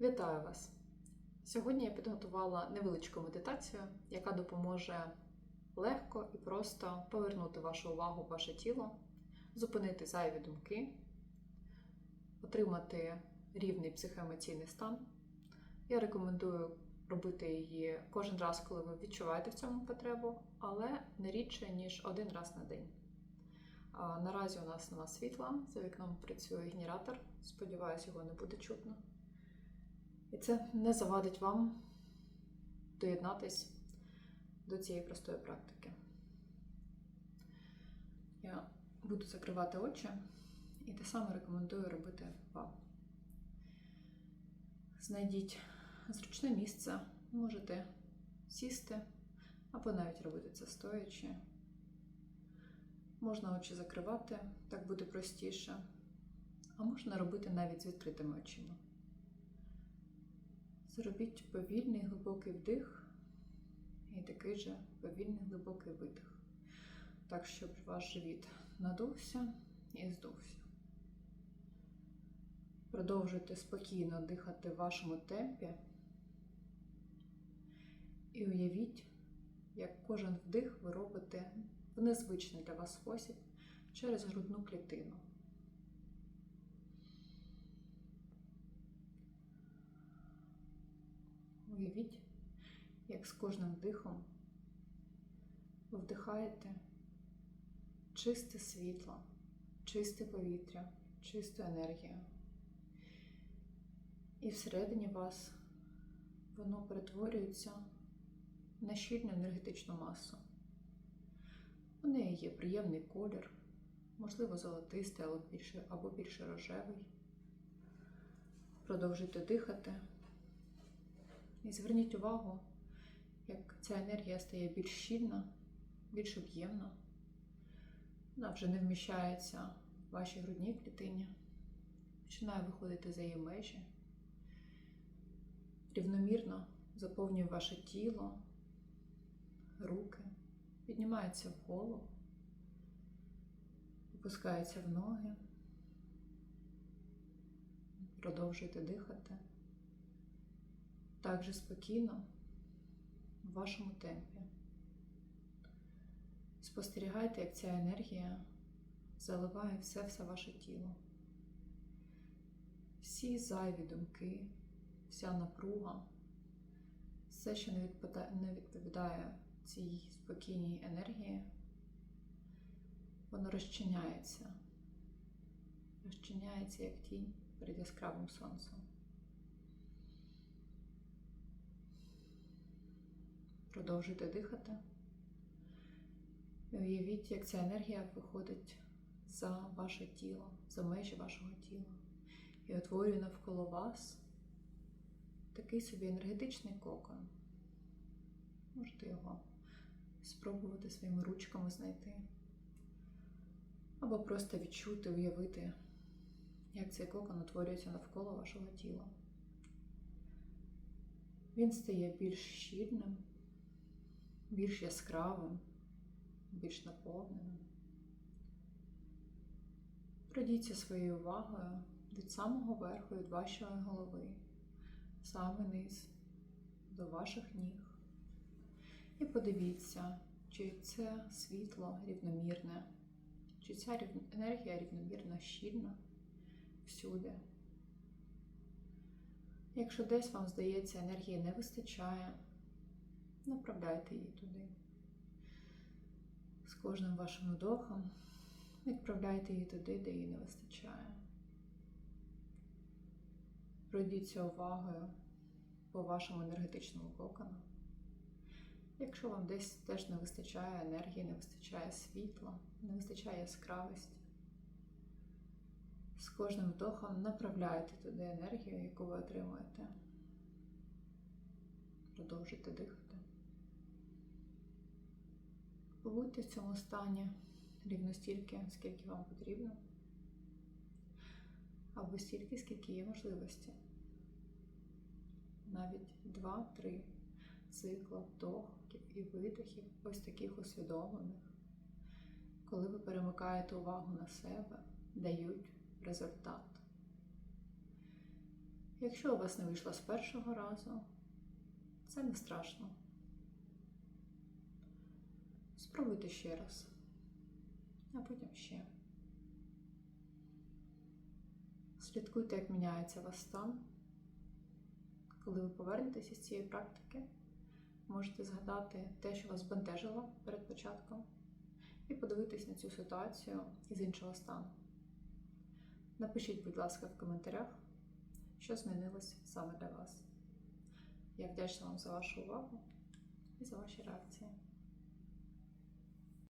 Вітаю вас! Сьогодні я підготувала невеличку медитацію, яка допоможе легко і просто повернути вашу увагу в ваше тіло, зупинити зайві думки, отримати рівний психоемоційний стан. Я рекомендую робити її кожен раз, коли ви відчуваєте в цьому потребу, але не рідше, ніж один раз на день. Наразі у нас нема світла, за вікном працює генератор. Сподіваюсь, його не буде чутно. І це не завадить вам доєднатись до цієї простої практики. Я буду закривати очі і те саме рекомендую робити вам. Знайдіть зручне місце, можете сісти або навіть робити це стоячи. Можна очі закривати, так буде простіше, а можна робити навіть з відкритими очима. Зробіть повільний глибокий вдих і такий же повільний глибокий видих, так, щоб ваш живіт надувся і здувся. Продовжуйте спокійно дихати в вашому темпі і уявіть, як кожен вдих ви робите в незвичний для вас спосіб через грудну клітину. Уявіть, як з кожним вдихом ви вдихаєте чисте світло, чисте повітря, чисту енергію. І всередині вас воно перетворюється на щільну енергетичну масу. У неї є приємний колір, можливо, золотистий, але більше, або більше рожевий. Продовжуйте дихати. І зверніть увагу, як ця енергія стає більш щільна, більш об'ємна. Вона вже не вміщається в вашій грудній клітині, починає виходити за її межі, рівномірно заповнює ваше тіло, руки, піднімається в голову, опускається в ноги. Продовжуйте дихати так же спокійно в вашому темпі. Спостерігайте, як ця енергія заливає все все ваше тіло. Всі зайві думки, вся напруга, все, що не відповідає, цій спокійній енергії, воно розчиняється, розчиняється як тінь перед яскравим сонцем. Продовжуйте дихати. І уявіть, як ця енергія виходить за ваше тіло, за межі вашого тіла. І утворює навколо вас такий собі енергетичний кокон. Можете його спробувати своїми ручками знайти. Або просто відчути, уявити, як цей кокон утворюється навколо вашого тіла. Він стає більш щільним більш яскравим, більш наповненим. Пройдіться своєю увагою від самого верху, від вашої голови, саме низ до ваших ніг. І подивіться, чи це світло рівномірне, чи ця енергія рівномірно щільна всюди. Якщо десь вам здається, енергії не вистачає, направляйте її туди. З кожним вашим вдохом відправляйте її туди, де її не вистачає. Пройдіться увагою по вашому енергетичному кокону. Якщо вам десь теж не вистачає енергії, не вистачає світла, не вистачає яскравості, з кожним вдохом направляйте туди енергію, яку ви отримуєте. Продовжуйте дихати. Побудьте в цьому стані рівно стільки, скільки вам потрібно, або стільки, скільки є можливості. Навіть 2-3 цикла вдохів і видохів, ось таких усвідомлених, коли ви перемикаєте увагу на себе, дають результат. Якщо у вас не вийшло з першого разу, це не страшно. Спробуйте ще раз, а потім ще. Слідкуйте, як міняється ваш стан. Коли ви повернетеся з цієї практики, можете згадати те, що вас бентежило перед початком, і подивитись на цю ситуацію із іншого стану. Напишіть, будь ласка, в коментарях, що змінилось саме для вас. Я вдячна вам за вашу увагу і за ваші реакції.